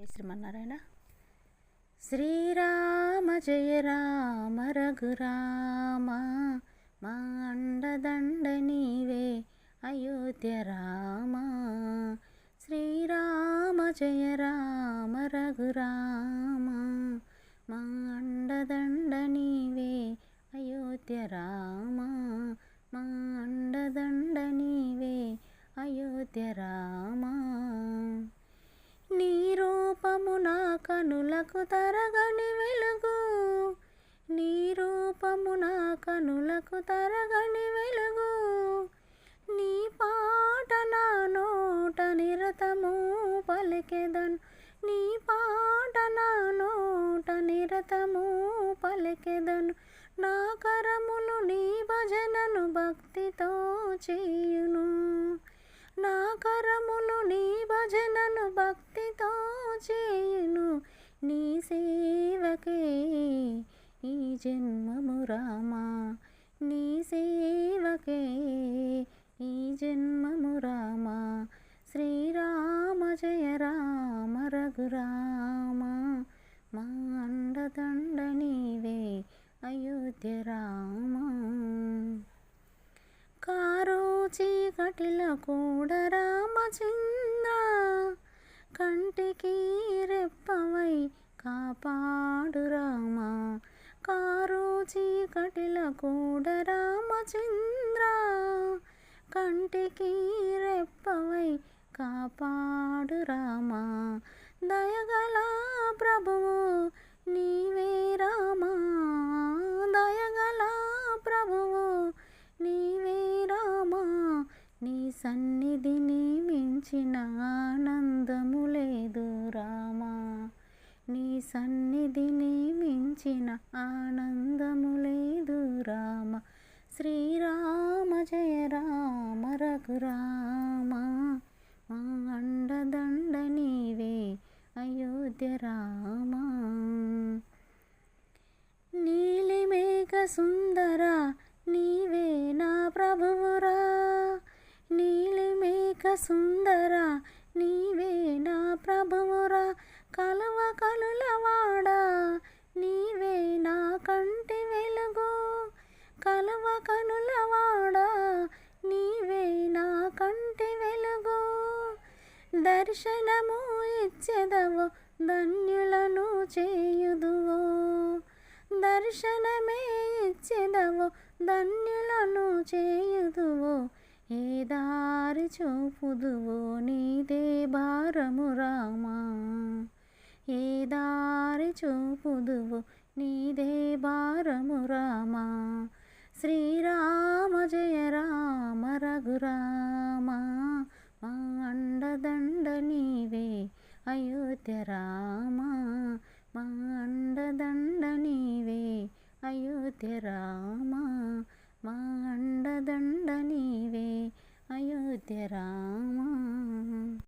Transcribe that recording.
శ్రీమన్నారాయణ శ్రీరామ జయ రామ రఘురామ మా అండదండ నీవే అయోధ్య రామ. శ్రీరామ జయ రామ రఘురామ మా అండదండ నీవే అయోధ్య రామ. మా అండదండ నీవే అయోధ్య రామ. నీ రూపము నా కనులకు తరగని వెలుగు. నీ రూపము నా కనులకు తరగని వెలుగు. నీ పాట నా నోట నిరతము పలికెదను. నీ పాట నా నోట నిరతము పలికెదను. నా కరములు నీ భజనను భక్తితో చేయును. నా కరములు నీ భజనను భక్తి చేయను నీ సేవకే. ఈ జన్మము రామా నీ సేవకే. ఈ జన్మము రామా శ్రీరామ జయ రామ రఘురామ. మా అండదండ నీవే అయోధ్య రామ. కారు చీకటిలో కూడా రామచంద్ర కంటికి రెప్పవై కాపాడు రామ. కారు చీకటిల కూడా రామచంద్ర. కంటికి రెప్పవై కాపాడు రామ. దయగల ప్రభువు నీవే రామ. దయగల ప్రభువు నీవే రామ. నీ సన్నిధిని మించిన ఆనందము లేదు రామా నీ సన్నిధిని మించిన ఆనందము లేదు రామ. శ్రీరామ జయ రామ రఘురామ మా అండదండ నీవే అయోధ్య రామా. నీలిమేఘ సుందర నీవే నా ప్రభువురా. నీలిమేఘ సుందర నీవే నా ప్రభువురా. కలువ కలులవాడా? నీవే నా కంటి వెలుగు. కలువ కనులవాడా నీవే నా కంటి వెలుగు. దర్శనము ఇచ్చెదవు ధన్యులను చేయుదువో. దర్శనమే ఇచ్చెదవు ధన్యులను చేయుదువో. ఏ దారి చూపుదువో నీదే భారము రామా. ఏ దారి చూపుదువు నీదే భారము రామా? శ్రీరామ జయ రామ రఘురామ మా అండదండ నీవే అయోధ్య రామ మా అండదండ నీవే అయోధ్య రామ మా అండదండ నీవే అయోధ్య రామ.